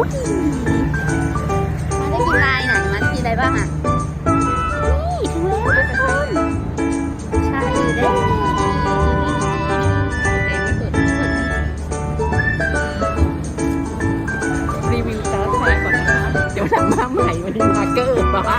อุ้ยมันได้กินลายไหนมันกินอะไรบ้างอะ นี่ถึงแล้วทุกคนใช่ไดรีวิวจ้าชายก่อนนะเดี๋ยวหลัมาใหม่วันนี้มาเกอร์บ้า